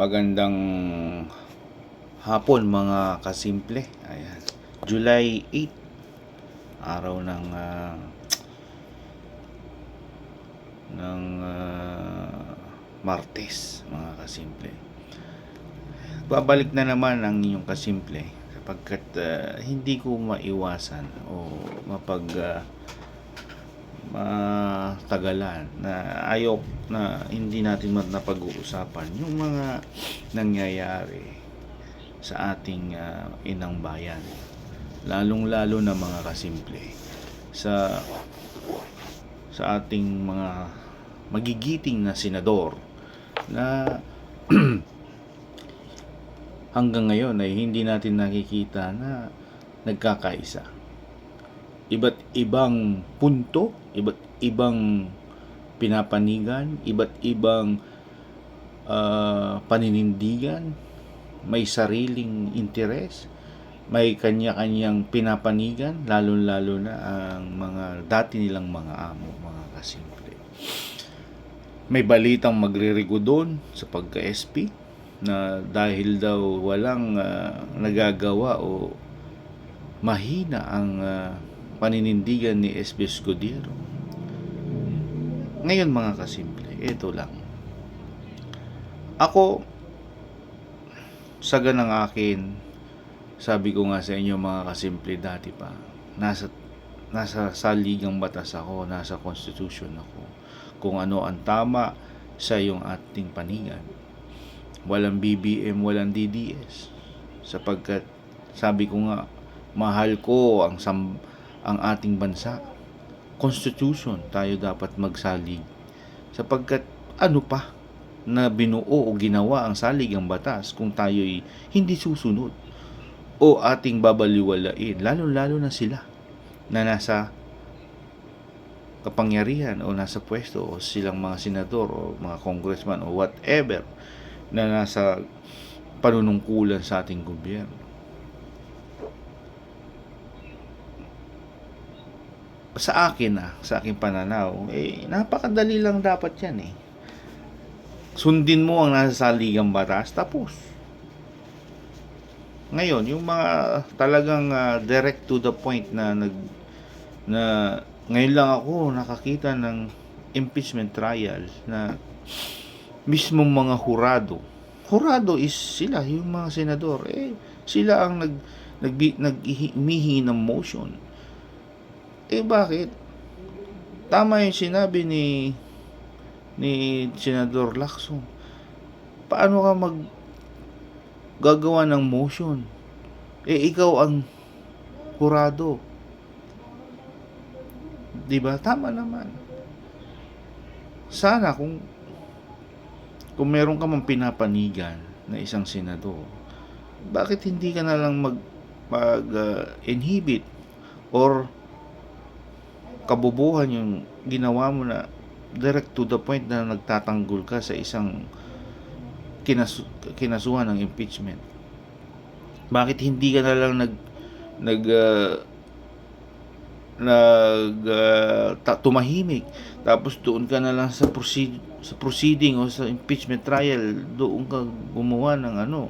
Magandang hapon mga kasimple. Ayan. July 8 araw ng ah, ng ah, Martes mga kasimple. Babalik na naman ang inyong kasimple sapagkat ah, hindi ko maiwasan o mapag ah, matagalan na ayaw na hindi natin mat napag-uusapan yung mga nangyayari sa ating ah, inang bayan. Lalong-lalo na mga kasimple. Sa sa ating mga magigiting na senador na hanggang ngayon ay hindi natin nakikita na nagkakaisa iba't ibang punto, iba't ibang pinapanigan, iba't ibang ah, paninindigan, may sariling interes, may kanya-kanyang pinapanigan, lalo-lalo na ang mga dati nilang mga amo, mga kasimple. May balitang magririgo doon sa pagka-SP na dahil daw walang ah, nagagawa o mahina ang ah, paninindigan ni SB Escudero. Ngayon mga kasimple, ito lang. Ako, sa ganang akin, sabi ko nga sa inyo mga kasimple dati pa, nasa, nasa saligang batas ako, nasa constitution ako. Kung ano ang tama sa yung ating panigan. Walang BBM, walang DDS. Sapagkat, sabi ko nga, mahal ko ang sam ang ating bansa. Constitution, tayo dapat magsalig. Sapagkat ano pa na binuo o ginawa ang saligang batas kung tayo'y hindi susunod o ating babaliwalain, lalo-lalo na sila na nasa kapangyarihan o nasa pwesto o silang mga senador o mga congressman o whatever na nasa panunungkulan sa ating gobyerno. Sa akin ah, sa aking pananaw, eh, napakadali lang dapat yan eh. Sundin mo ang nasa saligang batas, tapos. Ngayon, yung mga talagang ah, direct to the point na nag na ngayon lang ako nakakita ng impeachment trial na mismong mga hurado. Hurado is sila, yung mga senador. Eh, sila ang nag nag naghihingi ng motion eh bakit? Tama yung sinabi ni ni Senador Lacson. Paano ka mag gagawa ng motion? Eh ikaw ang kurado. 'Di ba? Tama naman. Sana kung kung meron ka mang pinapanigan na isang senador, bakit hindi ka na lang mag mag uh, inhibit or kabubuhan yung ginawa mo na direct to the point na nagtatanggol ka sa isang kinas kinasuhan ng impeachment. Bakit hindi ka na lang nag nag uh, nag uh, ta- tumahimik tapos doon ka na lang sa proceed sa proceeding o sa impeachment trial doon ka gumawa ng ano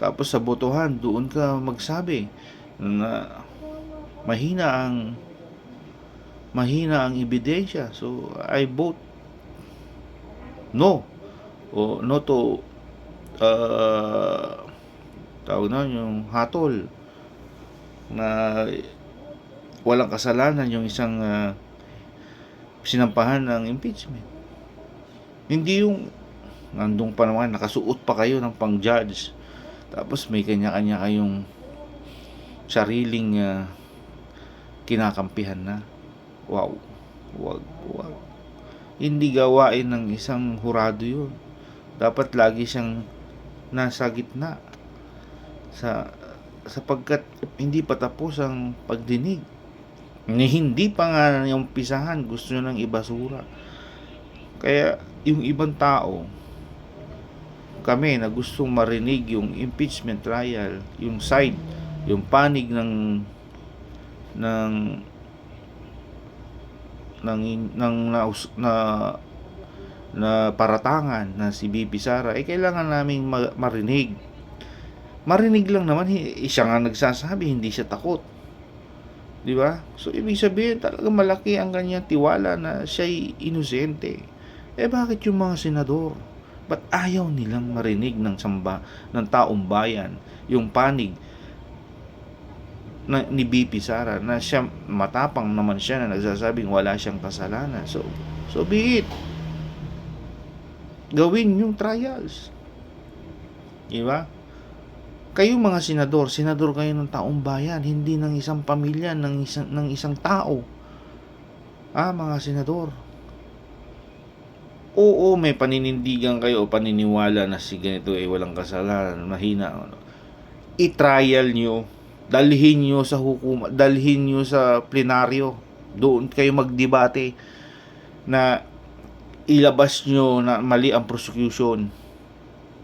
tapos sa botohan doon ka magsabi na mahina ang mahina ang ebidensya. So, I vote no. O no to uh, tawag na yung hatol na walang kasalanan yung isang uh, sinampahan ng impeachment. Hindi yung nandung pa naman, nakasuot pa kayo ng pang-judge. Tapos may kanya-kanya kayong sariling uh, kinakampihan na. Wow. Wag, wag. Hindi gawain ng isang hurado yun. Dapat lagi siyang nasa gitna. Sa sapagkat hindi pa tapos ang pagdinig. Ni hindi pa nga yung pisahan, gusto nyo ng ibasura. Kaya yung ibang tao, kami na gustong marinig yung impeachment trial, yung side, yung panig ng ng ng ng na, na na paratangan na si BP Sara, eh kailangan naming ma- marinig. Marinig lang naman, hi- siya nga nagsasabi, hindi siya takot. Di ba? So, ibig sabihin, talaga malaki ang kanyang tiwala na siya'y inosente. Eh, bakit yung mga senador? Ba't ayaw nilang marinig ng samba ng taong bayan yung panig na, ni BP Sara na siya matapang naman siya na nagsasabing wala siyang kasalanan. So, so be it. Gawin yung trials. Di ba? Kayo mga senador, senador kayo ng taong bayan, hindi ng isang pamilya, ng isang, ng isang tao. Ah, mga senador. Oo, may paninindigan kayo o paniniwala na si ganito ay walang kasalanan, mahina. ano. I-trial nyo, dalhin nyo sa hukuma, dalhin nyo sa plenaryo. Doon kayo magdebate na ilabas nyo na mali ang prosecution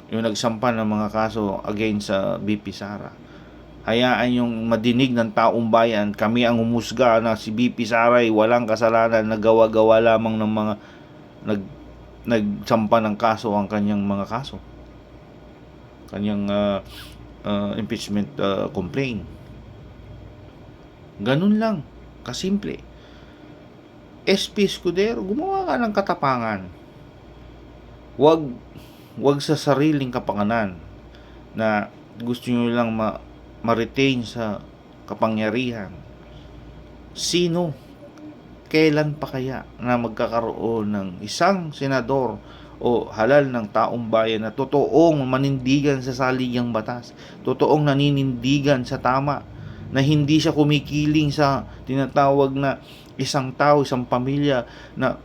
yung nagsampa ng mga kaso against sa BP Sara. Hayaan yung madinig ng taong bayan, kami ang humusga na si BP Sara ay walang kasalanan, nagawa-gawa lamang ng mga nag nagsampa ng kaso ang kanyang mga kaso. Kanyang ah, ah, impeachment ah, complaint. Ganun lang, kasimple. SP Escudero, gumawa ka ng katapangan. Wag wag sa sariling kapanganan na gusto nyo lang ma- ma-retain sa kapangyarihan. Sino? Kailan pa kaya na magkakaroon ng isang senador o halal ng taong bayan na totoong manindigan sa saligang batas, totoong naninindigan sa tama, na hindi siya kumikiling sa tinatawag na isang tao, isang pamilya na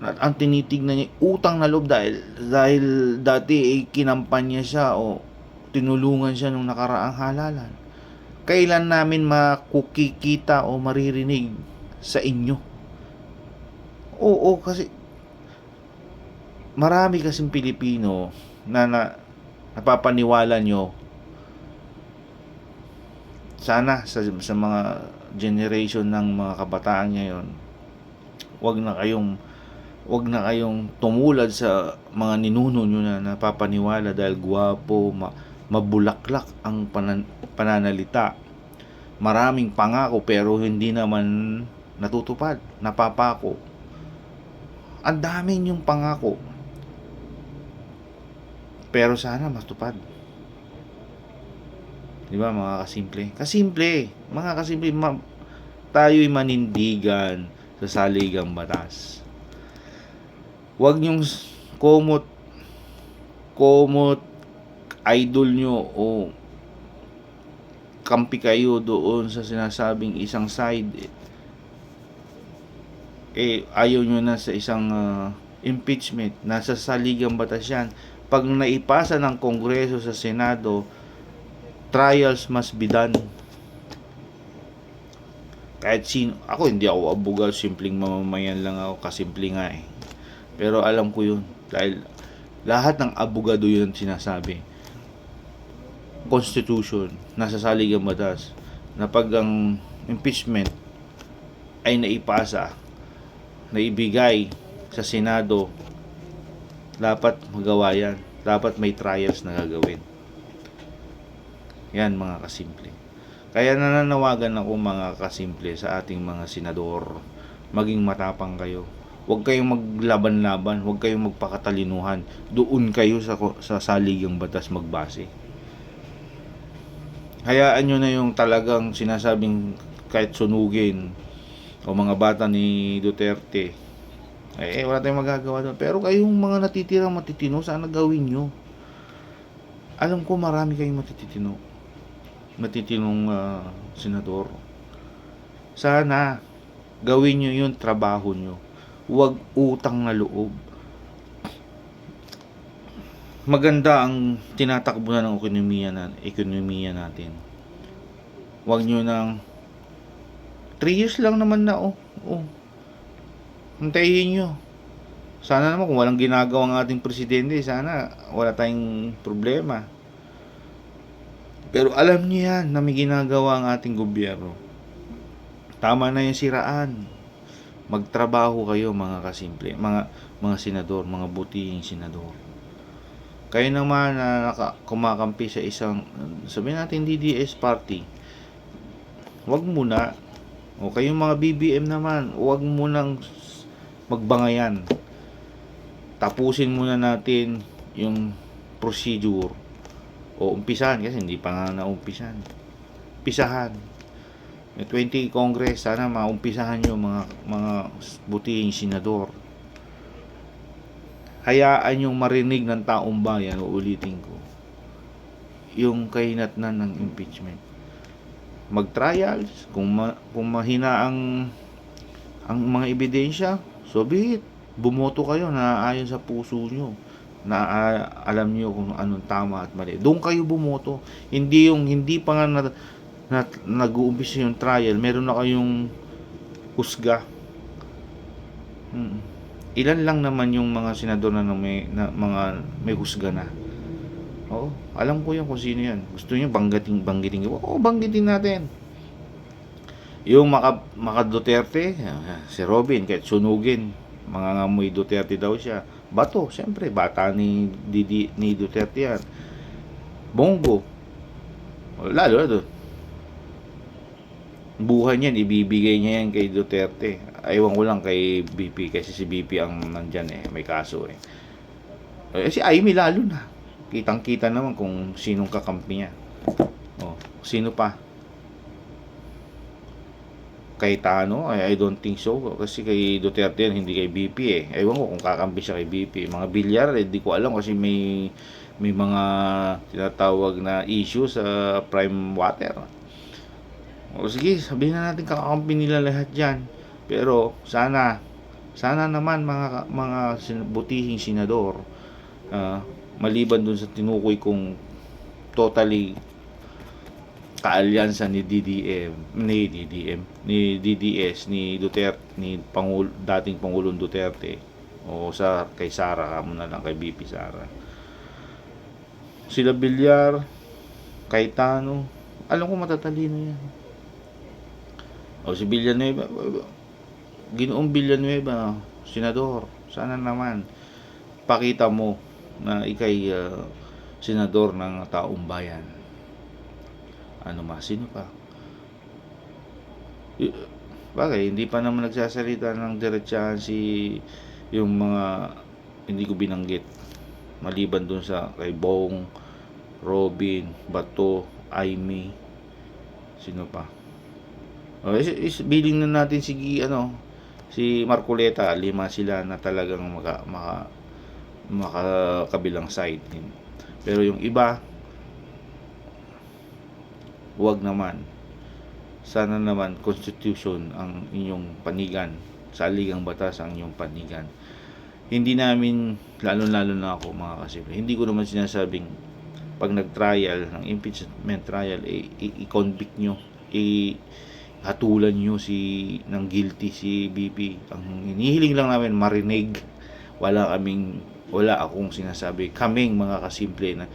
at ang tinitignan niya utang na loob dahil dahil dati eh, kinampanya siya o tinulungan siya nung nakaraang halalan. Kailan namin makukikita o maririnig sa inyo? Oo, kasi marami kasing Pilipino na, na napapaniwala nyo sana sa, sa mga generation ng mga kabataan ngayon wag na kayong wag na kayong tumulad sa mga ninuno nyo na napapaniwala dahil guwapo, ma- mabulaklak ang panan- pananalita. Maraming pangako pero hindi naman natutupad, napapako. Ang dami yung pangako. Pero sana matupad. Di ba mga kasimple? Kasimple. Mga kasimple, ma- tayo'y manindigan sa saligang batas wag niyong komot komot idol nyo o kampi kayo doon sa sinasabing isang side eh ayaw nyo na sa isang ah, impeachment nasa saligang batas yan pag naipasa ng kongreso sa senado trials must be done kahit sino ako hindi ako abugal simpleng mamamayan lang ako kasimple nga eh pero alam ko yun. Dahil lahat ng abogado yun ang sinasabi. Constitution, nasa saligang batas, na pag ang impeachment ay naipasa, naibigay sa Senado, dapat magawa yan. Dapat may trials na gagawin. Yan mga kasimple. Kaya nananawagan ako mga kasimple sa ating mga senador. Maging matapang kayo Huwag kayong maglaban-laban, huwag kayong magpakatalinuhan. Doon kayo sa sa saligang batas magbase. Hayaan nyo na yung talagang sinasabing kahit sunugin o mga bata ni Duterte. Eh, wala tayong magagawa doon. Pero kayong mga natitirang matitino, sana gawin nyo. Alam ko marami kayong matitino. Matitinong ah, senador. Sana gawin nyo yung trabaho nyo huwag utang na loob. Maganda ang tinatakbo na ng ekonomiya, na, ekonomiya natin. Huwag nyo nang 3 years lang naman na oh. oh. Antayin nyo. Sana naman kung walang ginagawa ng ating presidente, sana wala tayong problema. Pero alam niyo yan na may ginagawa ang ating gobyerno. Tama na yung siraan magtrabaho kayo mga kasimple, mga mga senador, mga butihing senador. Kayo naman na naka, kumakampi sa isang sabihin natin DDS party. Huwag muna. O kayong mga BBM naman, huwag munang magbangayan. Tapusin muna natin yung procedure o umpisahan kasi hindi pa nga naumpisahan. Umpisahan. Yung 20 Congress, sana maumpisahan yung mga mga butihing senador. Hayaan yung marinig ng taong bayan, uulitin ko. Yung kahinatnan ng impeachment. Mag-trials, kung, ma, kung mahina ang ang mga ebidensya, so be it. Bumoto kayo na ayon sa puso nyo na ah, alam niyo kung anong tama at mali. Doon kayo bumoto. Hindi yung hindi pa nga na, na, nag-uumpisa yung trial, meron na kayong husga. Mm. Ilan lang naman yung mga senador na may na, mga may husga na. Oo, alam ko yan kung sino yan. Gusto niyo banggitin banggitin ko. Oo, banggitin natin. Yung maka, maka Duterte, ah, si Robin, kahit sunugin, mga ngamoy Duterte daw siya. Bato, siyempre, bata ni, Didi, ni Duterte yan. Bongo, lalo doon. Buhay niyan, ibibigay niya yan kay Duterte. Aywan ko lang kay BP, kasi si BP ang nandyan eh, may kaso eh. Eh, si Amy lalo na. Kitang-kita naman kung sinong kakampi niya. Oh, sino pa? Kay Tano, I, I don't think so. Kasi kay Duterte yan, hindi kay BP eh. Ewan ko kung kakampi siya kay BP. Mga bilyar, eh, di ko alam kasi may may mga tinatawag na issue sa prime water. O sige, sabihin na natin kakampi nila lahat dyan. Pero sana, sana naman mga mga butihing senador, ah, maliban dun sa tinukoy kong totally kaalyansa ni DDM, ni DDM, ni DDS, ni Duterte, ni Pangul, dating Pangulong Duterte, o sa kay Sara, kamo na lang kay BP Sara. Sila Bilyar, Cayetano, alam ko matatalino yan. O si Villanueva, Ginoong Villanueva, senador, sana naman pakita mo na ikay ah, senador ng taong bayan ano ma, sino pa? Bagay, hindi pa naman nagsasalita ng diretsahan si yung mga hindi ko binanggit. Maliban dun sa kay Bong, Robin, Bato, Aimee, sino pa? Oh, is, is, billing na natin si ano, si Marcoleta, lima sila na talagang maka, maka, makakabilang side. Pero yung iba, huwag naman. Sana naman constitution ang inyong panigan. Sa ligang batas ang inyong panigan. Hindi namin, lalo-lalo na ako mga kasimple, hindi ko naman sinasabing pag nag-trial, ng impeachment trial, eh, i-convict nyo, i- hatulan nyo si ng guilty si BP. Ang hinihiling lang namin marinig. Wala kaming wala akong sinasabi. Kaming mga kasimple na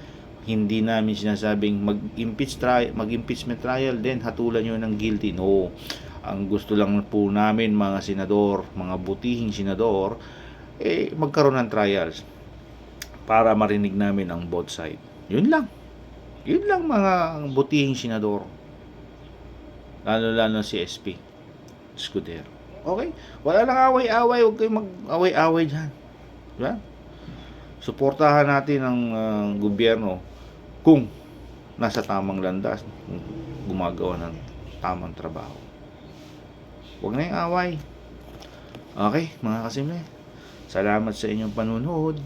hindi namin sinasabing mag-impeach trial, mag-impeachment trial din hatulan niyo ng guilty. No. Ang gusto lang po namin mga senador, mga butihing senador eh magkaroon ng trials para marinig namin ang both side. Yun lang. Yun lang mga butihing senador. Lalo-lalo si SP. Scudero. Okay? Wala lang away-away. Huwag kayong mag-away-away dyan. Diba? Suportahan natin ang ah, gobyerno kung nasa tamang landas, gumagawa ng tamang trabaho. Huwag na yung away. Okay, mga kasimle. Salamat sa inyong panunood.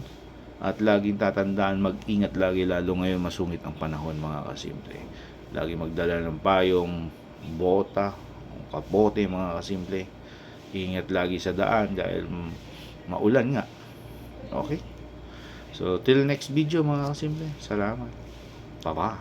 At laging tatandaan, mag-ingat lagi lalo ngayon masungit ang panahon mga kasimple. Lagi magdala ng payong, bota, kapote mga kasimple. Ingat lagi sa daan dahil maulan nga. Okay? So, till next video mga kasimple. Salamat. 爸爸